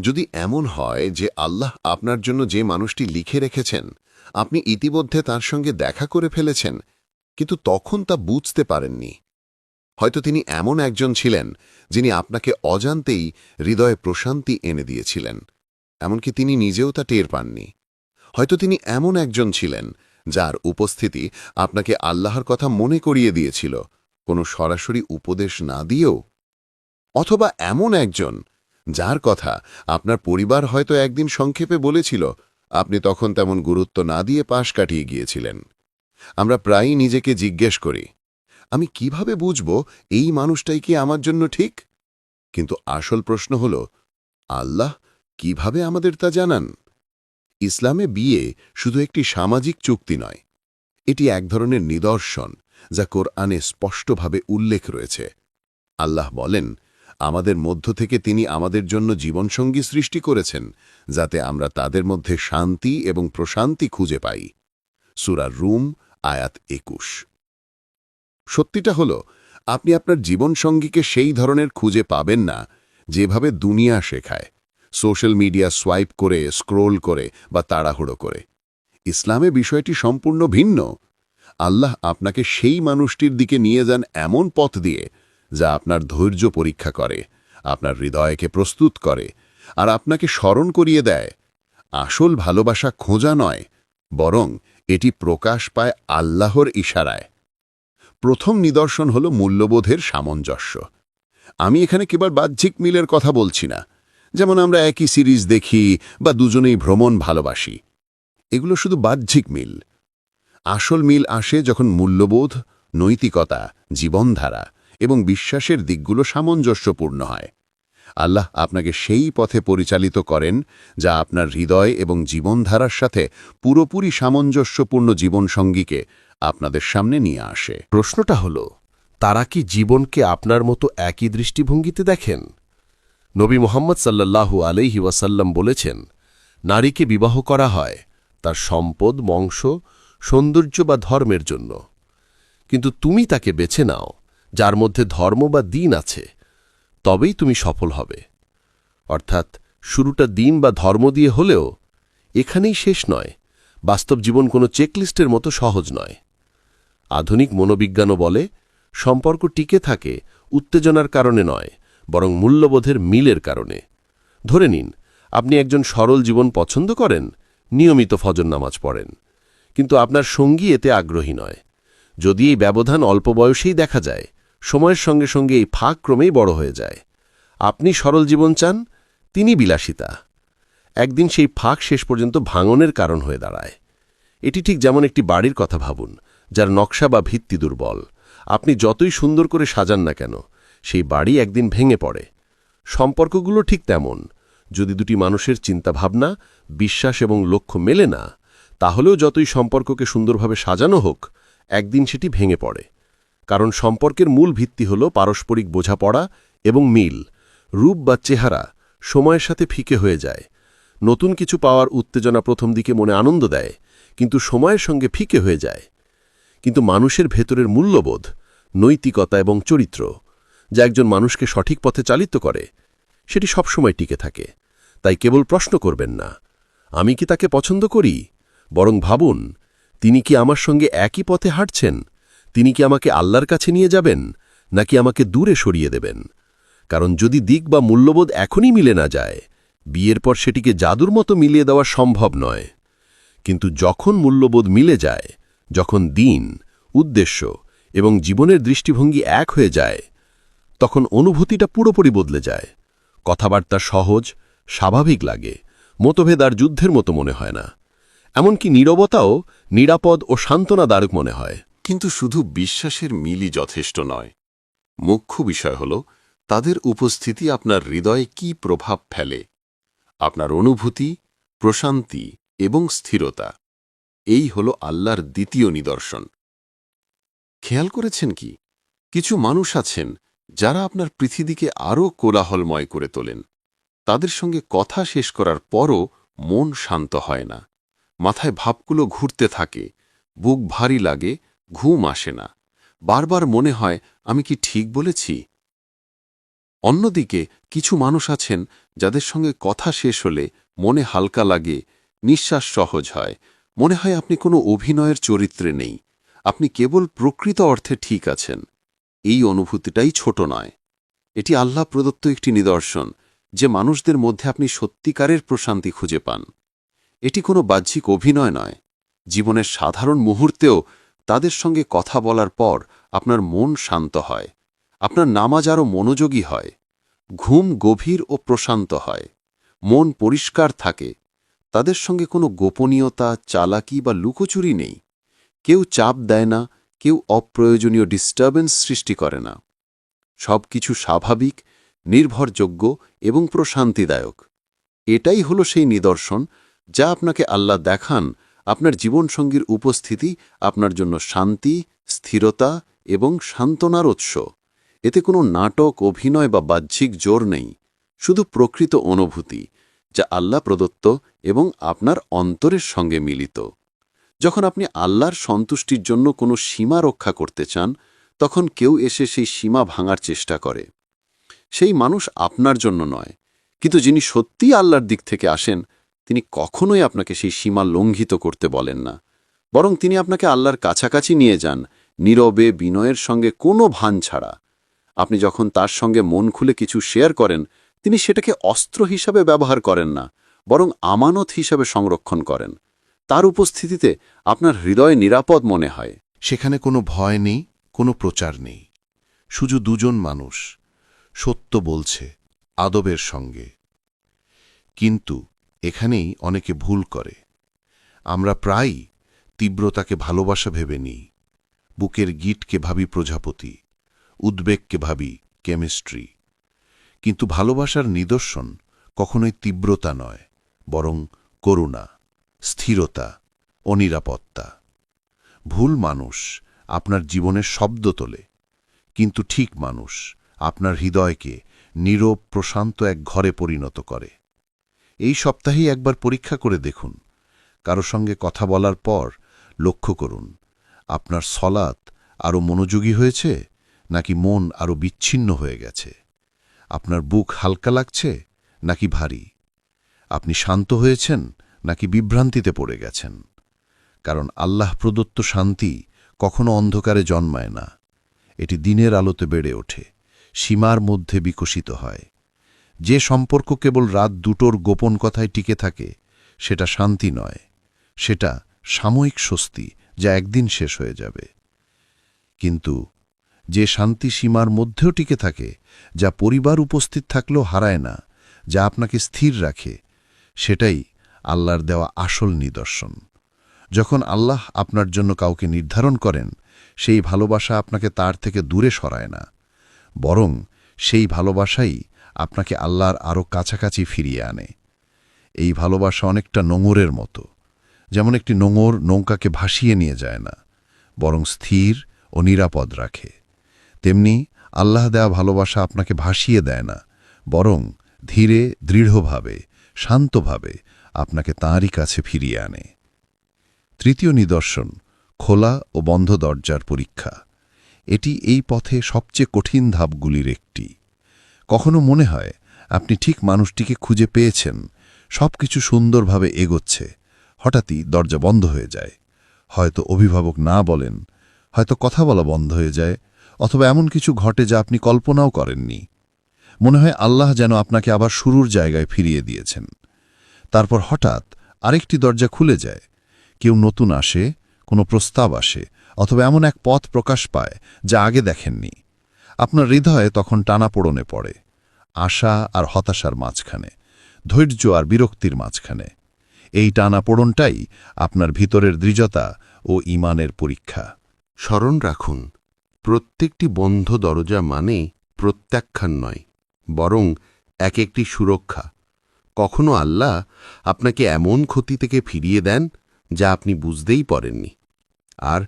যদি এমন হয় যে আল্লাহ আপনার জন্য যে মানুষটি লিখে রেখেছেন, আপনি ইতিমধ্যে তার সঙ্গে দেখা করে ফেলেছেন, কিন্তু তখন তা বুঝতে পারেননি। হয়তো তিনি এমন একজন ছিলেন যিনি আপনাকে অজান্তেই হৃদয়ে প্রশান্তি এনে দিয়েছিলেন, এমনকি তিনি নিজেও তা টের পাননি। হয়তো তিনি এমন একজন ছিলেন যার উপস্থিতি আপনাকে আল্লাহর কথা মনে করিয়ে দিয়েছিল, কোনো সরাসরি উপদেশ না দিয়েও। অথবা এমন একজন যার কথা আপনার পরিবার হয়তো একদিন সংক্ষেপে বলেছিল, আপনি তখন তেমন গুরুত্ব না দিয়ে পাশ কাটিয়ে গিয়েছিলেন। আমরা প্রায়ই নিজেকে জিজ্ঞেস করি, আমি কীভাবে বুঝব এই মানুষটাই কি আমার জন্য ঠিক? কিন্তু আসল প্রশ্ন হল, আল্লাহ কীভাবে আমাদের তা জানান? ইসলামে বিয়ে শুধু একটি সামাজিক চুক্তি নয়, এটি এক ধরনের নিদর্শন যা কোরআনে স্পষ্টভাবে উল্লেখ রয়েছে। আল্লাহ বলেন আমাদের মধ্য থেকে তিনি আমাদের জন্য জীবনসঙ্গী সৃষ্টি করেছেন, যাতে আমরা তাদের মধ্যে শান্তি এবং প্রশান্তি খুঁজে পাই। সুরা রুম, আয়াত একুশ। সত্যিটা হল, আপনি আপনার জীবনসঙ্গীকে সেই ধরনের খুঁজে পাবেন না, যেভাবে দুনিয়া শেখায়। সোশ্যাল মিডিয়া সোয়াইপ করে, স্ক্রোল করে বা তাড়াহুড়ো করে। ইসলামে বিষয়টি সম্পূর্ণ ভিন্ন। আল্লাহ আপনাকে সেই মানুষটির দিকে নিয়ে যান এমন পথ দিয়ে যা আপনার ধৈর্য পরীক্ষা করে, আপনার হৃদয়কে প্রস্তুত করে, আর আপনাকে স্মরণ করিয়ে দেয়। আসল ভালোবাসা খোঁজা নয়, বরং এটি প্রকাশ পায় আল্লাহর ইশারায়। প্রথম নিদর্শন হল মূল্যবোধের সামঞ্জস্য। আমি এখানে কেবল বাহ্যিক মিলের কথা বলছি না, যেমন আমরা একই সিরিজ দেখি বা দুজনেই ভ্রমণ ভালোবাসি। এগুলো শুধু বাহ্যিক মিল। আসল মিল আসে যখন মূল্যবোধ, নৈতিকতা, জীবনধারা এবং বিশ্বাসের দিকগুলো সামঞ্জস্যপূর্ণ হয়। আল্লাহ আপনাকে সেই পথে পরিচালিত করেন, যা আপনার হৃদয় এবং জীবনধারার সাথে পুরোপুরি সামঞ্জস্যপূর্ণ জীবনসঙ্গীকে আপনাদের সামনে নিয়ে আসে। প্রশ্নটা হল, তারা কি জীবনকে আপনার মতো একই দৃষ্টিভঙ্গিতে দেখেন? নবী মোহাম্মদ সাল্লাল্লাহু আলাইহি ওয়াসাল্লাম বলেছেন, নারীকে বিবাহ করা হয় তার সম্পদ, বংশ, সৌন্দর্য বা ধর্মের জন্য। কিন্তু তুমি তাকে বেছে নাও। যার মধ্যে ধর্ম বা দিন আছে, তবেই তুমি সফল হবে। অর্থাৎ শুরুটা দিন বা ধর্ম দিয়ে হলেও এখানেই শেষ নয়, বাস্তব জীবন কোনো চেকলিস্টের মতো সহজ নয়। আধুনিক মনোবিজ্ঞানও বলে, সম্পর্ক টিকে থাকে উত্তেজনার কারণে নয়, বরং মূল্যবোধের মিলের কারণে। ধরে নিন, আপনি একজন সরল জীবন পছন্দ করেন, নিয়মিত ফজর নামাজ পড়েন, কিন্তু আপনার সঙ্গী এতে আগ্রহী নয়। যদি এই ব্যবধান অল্প বয়সেই দেখা যায় সময়ের সঙ্গে সঙ্গে এই ফাঁক ক্রমেই বড় হয়ে যায়। আপনি সরল জীবন চান, তিনি বিলাসিতা। একদিন সেই ফাঁক শেষ পর্যন্ত ভাঙনের কারণ হয়ে দাঁড়ায়। এটি ঠিক যেমন একটি বাড়ির কথা ভাবুন, যার নকশা বা ভিত্তি দুর্বল। আপনি যতই সুন্দর করে সাজান না কেন, সেই বাড়ি একদিন ভেঙে পড়ে। সম্পর্কগুলো ঠিক তেমন। যদি দুটি মানুষের চিন্তাভাবনা, বিশ্বাস এবং লক্ষ্য মেলে না, তাহলেও যতই সম্পর্ককে সুন্দরভাবে সাজানো হোক, একদিন সেটি ভেঙে পড়ে। কারণ সম্পর্কের মূল ভিত্তি হল পারস্পরিক বোঝাপড়া এবং মিল, রূপ বা চেহারা, সময়ের সাথে ফিকে হয়ে যায়। নতুন কিছু পাওয়ার উত্তেজনা প্রথম দিকে মনে আনন্দ দেয়, কিন্তু সময়ের সঙ্গে ফিকে হয়ে যায়। কিন্তু মানুষের ভেতরের মূল্যবোধ, নৈতিকতা এবং চরিত্র, যা একজন মানুষকে সঠিক পথে চালিত করে, সেটি সবসময় টিকে থাকে। তাই কেবল প্রশ্ন করবেন না, আমি কি তাকে পছন্দ করি? বরং ভাবুন, তিনি কি আমার সঙ্গে একই পথে হাঁটছেন তিনি কি আমাকে আল্লাহর কাছে নিয়ে যাবেন, নাকি আমাকে দূরে সরিয়ে দেবেন? কারণ যদি দিক বা মূল্যবোধ এখনই মিলে না যায়, বিয়ের পর সেটিকে জাদুর মতো মিলিয়ে দেওয়া সম্ভব নয়। কিন্তু যখন মূল্যবোধ মিলে যায়, যখন দিন, উদ্দেশ্য এবং জীবনের দৃষ্টিভঙ্গি এক হয়ে যায়, তখন অনুভূতিটা পুরোপুরি বদলে যায়। কথাবার্তা সহজ, স্বাভাবিক লাগে, মতভেদ আর যুদ্ধের মতো মনে হয় না। এমনকি নীরবতাও নিরাপদ ও সান্ত্বনাদায়ক মনে হয়। কিন্তু শুধু বিশ্বাসের মিলই যথেষ্ট নয়। মুখ্য বিষয় হল, তাদের উপস্থিতি আপনার হৃদয়ে কি প্রভাব ফেলে? আপনার অনুভূতি, প্রশান্তি এবং স্থিরতা। এই হল আল্লাহর দ্বিতীয় নিদর্শন। খেয়াল করেছেন কি? কিছু মানুষ আছেন যারা আপনার পৃথিবীকে আরও কোলাহলময় করে তোলেন। তাদের সঙ্গে কথা শেষ করার পরও মন শান্ত হয় না। মাথায় ভাবগুলো ঘুরতে থাকে, বুক ভারী লাগে ঘুম আসে না। বারবার মনে হয়, আমি কি ঠিক বলেছি? অন্যদিকে, কিছু মানুষ আছেন, যাদের সঙ্গে কথা শেষ হলে মনে হালকা লাগে, নিঃশ্বাস সহজ হয়। মনে হয় আপনি কোনো অভিনয়ের চরিত্রে নেই। আপনি কেবল প্রকৃত অর্থে ঠিক আছেন। এই অনুভূতিটাই ছোট নয়। এটি আল্লাহ প্রদত্ত একটি নিদর্শন, যে মানুষদের মধ্যে আপনি সত্যিকারের প্রশান্তি খুঁজে পান। এটি কোনো বাহ্যিক অভিনয় নয়। জীবনের সাধারণ মুহূর্তেও তাদের সঙ্গে কথা বলার পর আপনার মন শান্ত হয়। আপনার নামাজ আরও মনোযোগী হয়। ঘুম গভীর ও প্রশান্ত হয়। মন পরিষ্কার থাকে। তাদের সঙ্গে কোনো গোপনীয়তা, চালাকি বা লুকোচুরি নেই। কেউ চাপ দেয় না, কেউ অপ্রয়োজনীয় ডিস্টারবেন্স সৃষ্টি করে না। সব কিছু স্বাভাবিক, নির্ভরযোগ্য এবং প্রশান্তিদায়ক। এটাই হলো সেই নিদর্শন যা আপনাকে আল্লাহ দেখান আপনার জীবনসঙ্গীর উপস্থিতি আপনার জন্য শান্তি, স্থিরতা এবং সান্ত্বনার উৎস। এতে কোনো নাটক, অভিনয় বা বাহ্যিক জোর নেই, শুধু প্রকৃত অনুভূতি, যা আল্লাহ প্রদত্ত এবং আপনার অন্তরের সঙ্গে মিলিত। যখন আপনি আল্লাহর সন্তুষ্টির জন্য কোনো সীমা রক্ষা করতে চান, তখন কেউ এসে সেই সীমা ভাঙার চেষ্টা করে। সেই মানুষ আপনার জন্য নয়, কিন্তু যিনি সত্যিই আল্লাহর দিক থেকে আসেন তিনি কখনোই আপনাকে সেই সীমা লঙ্ঘিত করতে বলেন না। বরং তিনি আপনাকে আল্লাহর কাছাকাছি নিয়ে যান, নীরবে বিনয়ের সঙ্গে কোনো ভান ছাড়া। আপনি যখন তার সঙ্গে মন খুলে কিছু শেয়ার করেন, তিনি সেটাকে অস্ত্র হিসাবে ব্যবহার করেন না, বরং আমানত হিসাবে সংরক্ষণ করেন। তার উপস্থিতিতে আপনার হৃদয় নিরাপদ মনে হয়। সেখানে কোনো ভয় নেই, কোনো প্রচার নেই। শুধু দুজন মানুষ। সত্য বলছে, আদবের সঙ্গে। কিন্তু এখানেই অনেকে ভুল করে। আমরা প্রায়ই তীব্রতাকে ভালোবাসা ভেবে নিই। বুকের গিটকে ভাবি প্রজাপতি, উদ্বেগকে ভাবি কেমিস্ট্রি। কিন্তু ভালোবাসার নিদর্শন কখনোই তীব্রতা নয়, বরং করুণা, স্থিরতা, অনিরাপত্তা। ভুল মানুষ আপনার জীবনের শব্দ তোলে, কিন্তু ঠিক মানুষ আপনার হৃদয়কে নীরব প্রশান্ত এক ঘরে পরিণত করে। এই সপ্তাহেই একবার পরীক্ষা করে দেখুন। কারও সঙ্গে কথা বলার পর লক্ষ্য করুন, আপনার সলাৎ আরও মনোযোগী হয়েছে নাকি মন আরও বিচ্ছিন্ন হয়ে গেছে? আপনার বুক হালকা লাগছে নাকি ভারী? আপনি শান্ত হয়েছেন নাকি বিভ্রান্তিতে পড়ে গেছেন? কারণ আল্লাহ প্রদত্ত শান্তি কখনো অন্ধকারে জন্মায় না। এটি দিনের আলোতে বেড়ে ওঠে, সীমার মধ্যে বিকশিত হয়। যে সম্পর্ক কেবল রাত দুটোর গোপন কথায় টিকে থাকে, সেটা শান্তি নয়, সেটা সাময়িক স্বস্তি যা একদিন শেষ হয়ে যাবে। কিন্তু যে শান্তি সীমার মধ্যেও টিকে থাকে, যা পরিবার উপস্থিত থাকলেও হারায় না, যা আপনাকে স্থির রাখে, সেটাই আল্লাহর দেওয়া আসল নিদর্শন। যখন আল্লাহ আপনার জন্য কাউকে নির্ধারণ করেন, সেই ভালোবাসা আপনাকে তার থেকে দূরে সরায় না, বরং সেই ভালোবাসাই আপনাকে আল্লাহর আরও কাছাকাছি ফিরিয়ে আনে। এই ভালোবাসা অনেকটা নোঙরের মতো। যেমন একটি নোঙর নৌকাকে ভাসিয়ে নিয়ে যায় না, বরং স্থির ও নিরাপদ রাখে। তেমনি আল্লাহ দেয়া ভালোবাসা আপনাকে ভাসিয়ে দেয় না, বরং ধীরে, দৃঢ়ভাবে, শান্তভাবে আপনাকে তাঁরই কাছে ফিরিয়ে আনে। তৃতীয় নিদর্শন, খোলা ও বন্ধ দরজার পরীক্ষা। এটি এই পথে সবচেয়ে কঠিন ধাপগুলির একটি। কখনো মনে হয় আপনি ঠিক মানুষটিকে খুঁজে পেয়েছেন। সব কিছু সুন্দরভাবে এগোচ্ছে। হঠাৎই দরজা বন্ধ হয়ে যায়। হয়তো অভিভাবক না বলেন, হয়তো কথা বলা বন্ধ হয়ে যায়, অথবা এমন কিছু ঘটে যা আপনি কল্পনাও করেননি। মনে হয় আল্লাহ যেন আপনাকে আবার শুরুর জায়গায় ফিরিয়ে দিয়েছেন। তারপর হঠাৎ আরেকটি দরজা খুলে যায়। কেউ নতুন আসে, কোনো প্রস্তাব আসে, অথবা এমন এক পথ প্রকাশ পায় যা আগে দেখেননি। আপনার হৃদয়ে তখন টানাপোড়নে পড়ে, আশা আর হতাশার মাঝখানে, ধৈর্য আর বিরক্তির মাঝখানে। এই টানাপোড়নটাই আপনার ভিতরের দৃঢ়তা ও ইমানের পরীক্ষা। স্মরণ রাখুন, প্রত্যেকটি বন্ধ দরজা মানে প্রত্যাখ্যান নয়, বরং এক একটি সুরক্ষা। কখনো আল্লাহ আপনাকে এমন ক্ষতি থেকে ফিরিয়ে দেন যা আপনি বুঝতেই পারেননি। আর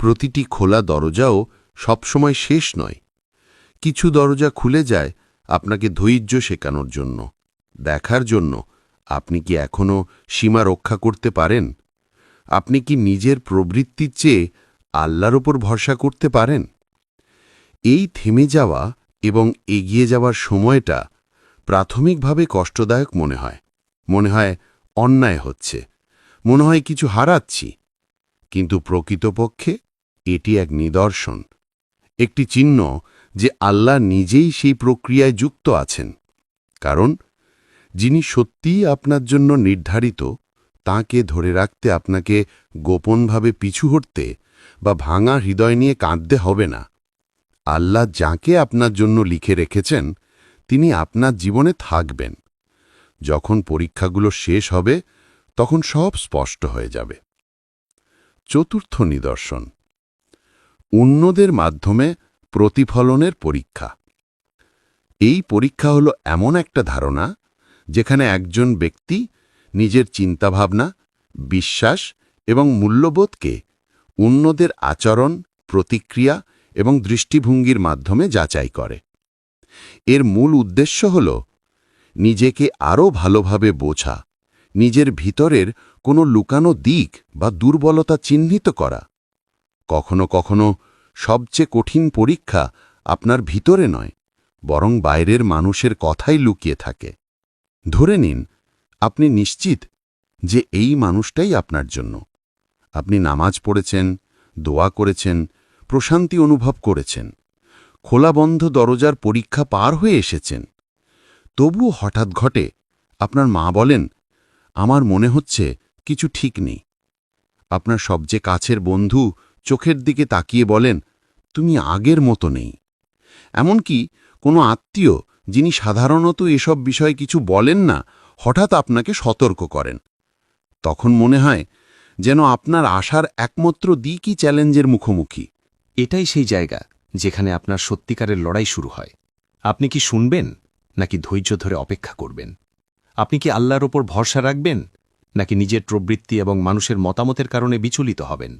প্রতিটি খোলা দরজাও সবসময় শেষ নয় কিছু দরজা খুলে যায় আপনাকে ধৈর্য শেখানোর জন্য। দেখার জন্য। আপনি কি এখনও সীমা রক্ষা করতে পারেন? আপনি কি নিজের প্রবৃত্তির চেয়ে আল্লাহর ওপর ভরসা করতে পারেন? এই থেমে যাওয়া এবং এগিয়ে যাওয়ার সময়টা প্রাথমিকভাবে কষ্টদায়ক মনে হয়। মনে হয় অন্যায় হচ্ছে। মনে হয় কিছু হারাচ্ছি। কিন্তু প্রকৃতপক্ষে এটি এক নিদর্শন। একটি চিহ্ন যে আল্লাহ নিজেই সেই প্রক্রিয়ায় যুক্ত আছেন। কারণ, যিনি সত্যিই আপনার জন্য নির্ধারিত, তাকে ধরে রাখতে আপনাকে গোপনভাবে পিছু হটতে বা ভাঙা হৃদয় নিয়ে কাঁদতে হবে না। আল্লাহ যাকে আপনার জন্য লিখে রেখেছেন, তিনি আপনার জীবনে থাকবেন। যখন পরীক্ষাগুলো শেষ হবে, তখন সব স্পষ্ট হয়ে যাবে। চতুর্থ নিদর্শন। অন্যদের মাধ্যমে প্রতিফলনের পরীক্ষা। এই পরীক্ষা হল এমন একটা ধারণা যেখানে একজন ব্যক্তি নিজের চিন্তাভাবনা, বিশ্বাস এবং মূল্যবোধকে অন্যদের আচরণ, প্রতিক্রিয়া এবং দৃষ্টিভঙ্গির মাধ্যমে যাচাই করে। এর মূল উদ্দেশ্য হল নিজেকে আরও ভালোভাবে বোঝা, নিজের ভিতরের কোনো লুকানো দিক বা দুর্বলতা চিহ্নিত করা। কখনো কখনো সবচেয়ে কঠিন পরীক্ষা আপনার ভিতরে নয়, বরং বাইরের মানুষের কথাই লুকিয়ে থাকে। ধরে নিন, আপনি নিশ্চিত যে এই মানুষটাই আপনার জন্য। আপনি নামাজ পড়েছেন, দোয়া করেছেন, প্রশান্তি অনুভব করেছেন, খোলা বন্ধ দরজার পরীক্ষা পার হয়ে এসেছেন। তবুও হঠাৎ ঘটে, আপনার মা বলেন, আমার মনে হচ্ছে কিছু ঠিক নেই। আপনার সবচেয়ে কাছের বন্ধু চোখের দিকে তাকিয়ে বলেন, তুমি আগের মতো নেই। এমনকি কোনো আত্মীয় যিনি সাধারণত এসব বিষয়ে কিছু বলেন না, হঠাৎ আপনাকে সতর্ক করেন। তখন মনে হয় যেন আপনার আশার একমাত্র দিকই চ্যালেঞ্জের মুখোমুখি। এটাই সেই জায়গা যেখানে আপনার সত্যিকারের লড়াই শুরু হয়। আপনি কি শুনবেন, নাকি ধৈর্য ধরে অপেক্ষা করবেন? আপনি কি আল্লাহর ওপর ভরসা রাখবেন, নাকি নিজের প্রবৃত্তি এবং মানুষের মতামতের কারণে বিচলিত হবেন?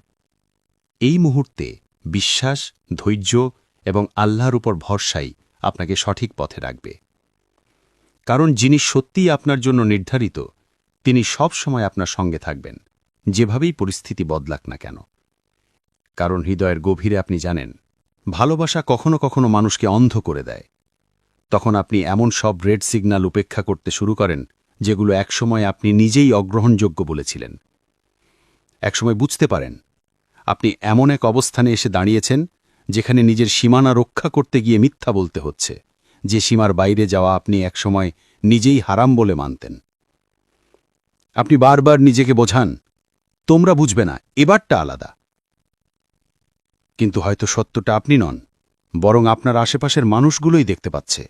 এই মুহূর্তে বিশ্বাস, ধৈর্য এবং আল্লাহর উপর ভরসাই আপনাকে সঠিক পথে রাখবে। কারণ যিনি সত্যিই আপনার জন্য নির্ধারিত, তিনি সব সময় আপনার সঙ্গে থাকবেন, যেভাবেই পরিস্থিতি বদলাক না কেন। কারণ হৃদয়ের গভীরে আপনি জানেন, ভালোবাসা কখনো কখনো মানুষকে অন্ধ করে দেয়। তখন আপনি এমন সব রেড সিগন্যাল উপেক্ষা করতে শুরু করেন, যেগুলো একসময় আপনি নিজেই অগ্রহণযোগ্য বলেছিলেন। একসময় বুঝতে পারেন আপনি এমন এক অবস্থানে এসে দাঁড়িয়েছেন, যেখানে নিজের সীমানা রক্ষা করতে গিয়ে মিথ্যা বলতে হচ্ছে, যে সীমার বাইরে যাওয়া আপনি একসময় নিজেই হারাম বলে মানতেন। আপনি বারবার নিজেকে বোঝান, তোমরা বুঝবে না, এবারটা আলাদা। কিন্তু হয়তো সত্যটা আপনি নন, বরং আপনার আশেপাশের মানুষগুলোই দেখতে পাচ্ছে।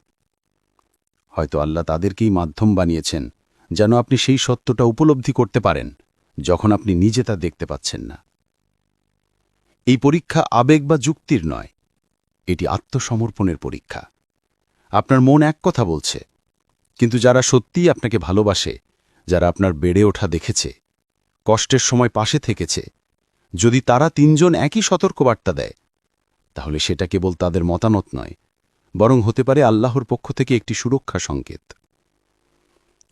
হয়তো আল্লাহ তাদেরকেই মাধ্যম বানিয়েছেন, যেন আপনি সেই সত্যটা উপলব্ধি করতে পারেন, যখন আপনি নিজে তা দেখতে পাচ্ছেন না। এই পরীক্ষা আবেগ বা যুক্তির নয়, এটি আত্মসমর্পণের পরীক্ষা। আপনার মন এক কথা বলছে, কিন্তু যারা সত্যিই আপনাকে ভালোবাসে, যারা আপনার বেড়ে ওঠা দেখেছে, কষ্টের সময় পাশে থেকেছে, যদি তারা তিনজন একই সতর্কবার্তা দেয়, তাহলে সেটা কেবল তাদের মতামত নয়, বরং হতে পারে আল্লাহর পক্ষ থেকে একটি সুরক্ষা সংকেত।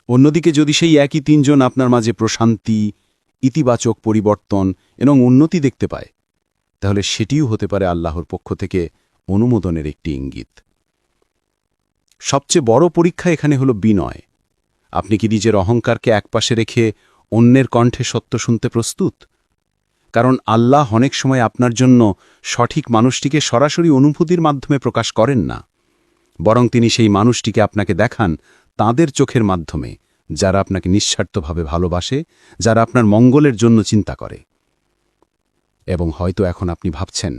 অন্যদিকে যদি সেই একই তিনজন আপনার মাঝে প্রশান্তি, ইতিবাচক পরিবর্তন এবং উন্নতি দেখতে পায় তাহলে সেটিও হতে পারে আল্লাহর পক্ষ থেকে অনুমোদনের একটি ইঙ্গিত। সবচেয়ে বড় পরীক্ষা এখানে হল বিনয়। আপনি কি নিজের অহংকারকে একপাশে রেখে অন্যের কণ্ঠে সত্য শুনতে প্রস্তুত? কারণ আল্লাহ অনেক সময় আপনার জন্য সঠিক মানুষটিকে সরাসরি অনুভূতির মাধ্যমে প্রকাশ করেন না। বরং তিনি সেই মানুষটিকে আপনাকে দেখান তাদের চোখের মাধ্যমে, যারা আপনাকে নিঃস্বার্থভাবে ভালোবাসে, যারা আপনার মঙ্গলের জন্য চিন্তা করে। এবং হয়তো এখন আপনি ভাবছেন,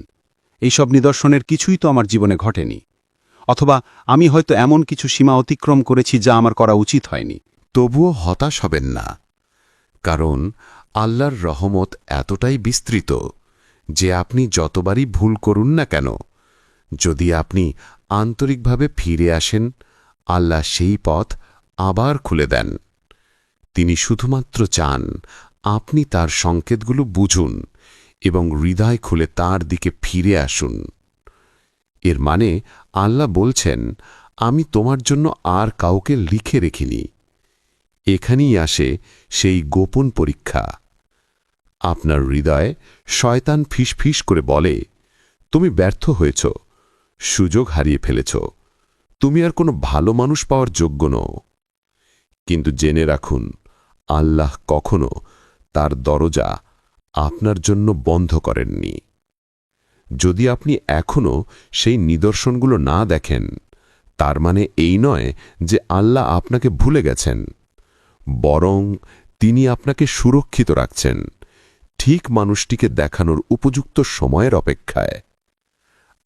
এইসব নিদর্শনের কিছুই তো আমার জীবনে ঘটেনি, অথবা আমি হয়তো এমন কিছু সীমা অতিক্রম করেছি যা আমার করা উচিত হয়নি। তবুও হতাশ হবেন না, কারণ আল্লাহর রহমত এতটাই বিস্তৃত যে আপনি যতবারই ভুল করুন না কেন, যদি আপনি আন্তরিকভাবে ফিরে আসেন, আল্লাহ সেই পথ আবার খুলে দেন। তিনি শুধুমাত্র চান আপনি তার সংকেতগুলো বুঝুন এবং হৃদয় খুলে তার দিকে ফিরে আসুন। এর মানে আল্লাহ বলছেন, আমি তোমার জন্য আর কাউকে লিখে রেখিনি। এখানেই আসে সেই গোপন পরীক্ষা। আপনার হৃদয়ে শয়তান ফিসফিস করে বলে, তুমি ব্যর্থ হয়েছ, সুযোগ হারিয়ে ফেলেছ। তুমি আর কোনো ভালো মানুষ পাওয়ার যোগ্য নও। কিন্তু জেনে রাখুন, আল্লাহ কখনো তার দরজা আপনার জন্য বন্ধ করেননি। যদি আপনি এখনও সেই নিদর্শনগুলো না দেখেন, তার মানে এই নয় যে আল্লাহ আপনাকে ভুলে গেছেন, বরং তিনি আপনাকে সুরক্ষিত রাখছেন, ঠিক মানুষটিকে দেখানোর উপযুক্ত সময়ের অপেক্ষায়।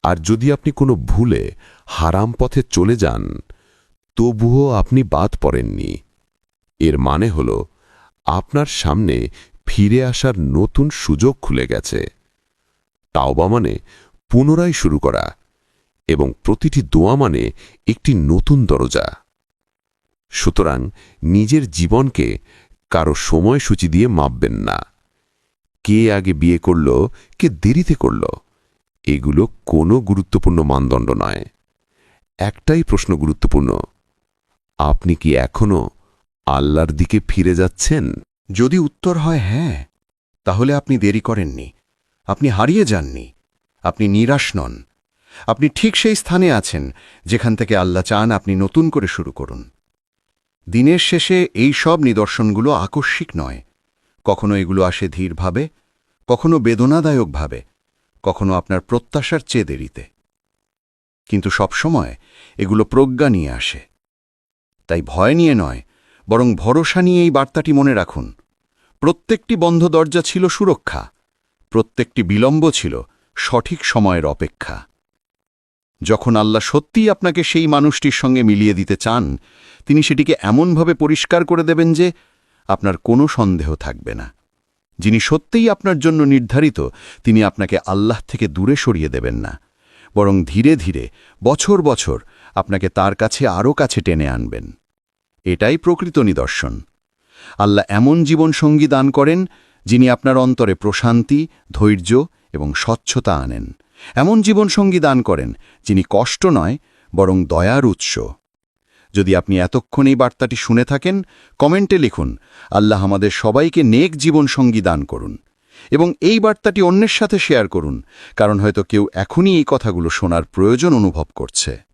আর যদি আপনি কোনো ভুলে, হারাম পথে চলে যান, তবুও আপনি বাদ পড়েননি। এর মানে হল, আপনার সামনে ফিরে আসার নতুন সুযোগ খুলে গেছে। তাওবা মানে পুনরায় শুরু করা এবং প্রতিটি দোয়া মানে একটি নতুন দরজা। সুতরাং নিজের জীবনকে কারও সময়সূচি দিয়ে মাপবেন না। কে আগে বিয়ে করল, কে দেরিতে করল, এগুলো কোনো গুরুত্বপূর্ণ মানদণ্ড নয়। একটাই প্রশ্ন গুরুত্বপূর্ণ, আপনি কি এখনও আল্লাহর দিকে ফিরে যাচ্ছেন? যদি উত্তর হয় হ্যাঁ তাহলে আপনি দেরি করেননি। আপনি হারিয়ে যাননি। আপনি নিরাশ নন। আপনি ঠিক সেই স্থানে আছেন, যেখান থেকে আল্লাহ চান আপনি নতুন করে শুরু করুন। দিনের শেষে এই সব নিদর্শনগুলো আকস্মিক নয়। কখনো এগুলো আসে ধীরভাবে, কখনো বেদনাদায়কভাবে, কখনো আপনার প্রত্যাশার চেয়ে দেরিতে। কিন্তু সবসময় এগুলো প্রজ্ঞা নিয়ে আসে। তাই ভয় নিয়ে নয় বরং ভরসা নিয়ে এই বার্তাটি মনে রাখুন। প্রত্যেকটি বন্ধ দরজা ছিল সুরক্ষা, প্রত্যেকটি বিলম্ব ছিল সঠিক সময়ের অপেক্ষা। যখন আল্লাহ সত্যিই আপনাকে সেই মানুষটির সঙ্গে মিলিয়ে দিতে চান, তিনি সেটিকে এমনভাবে পরিষ্কার করে দেবেন যে আপনার কোনো সন্দেহ থাকবে না। যিনি সত্যিই আপনার জন্য নির্ধারিত, তিনি আপনাকে আল্লাহ থেকে দূরে সরিয়ে দেবেন না। বরং ধীরে ধীরে, বছর বছর, আপনাকে তার কাছে আরও কাছে টেনে আনবেন। এটাই প্রকৃত নিদর্শন। আল্লাহ এমন জীবনসঙ্গী দান করেন, যিনি আপনার অন্তরে প্রশান্তি, ধৈর্য এবং স্বচ্ছতা আনেন। এমন জীবনসঙ্গী দান করেন, যিনি কষ্ট নয়, বরং দয়ার উৎস। যদি আপনি এতক্ষণ এই বার্তাটি শুনে থাকেন, কমেন্টে লিখুন, আল্লাহ আমাদের সবাইকে নেক জীবনসঙ্গী দান করুন। এবং এই বার্তাটি অন্যের সাথে শেয়ার করুন, কারণ হয়তো কেউ এখনই এই কথাগুলো শোনার প্রয়োজন অনুভব করছে।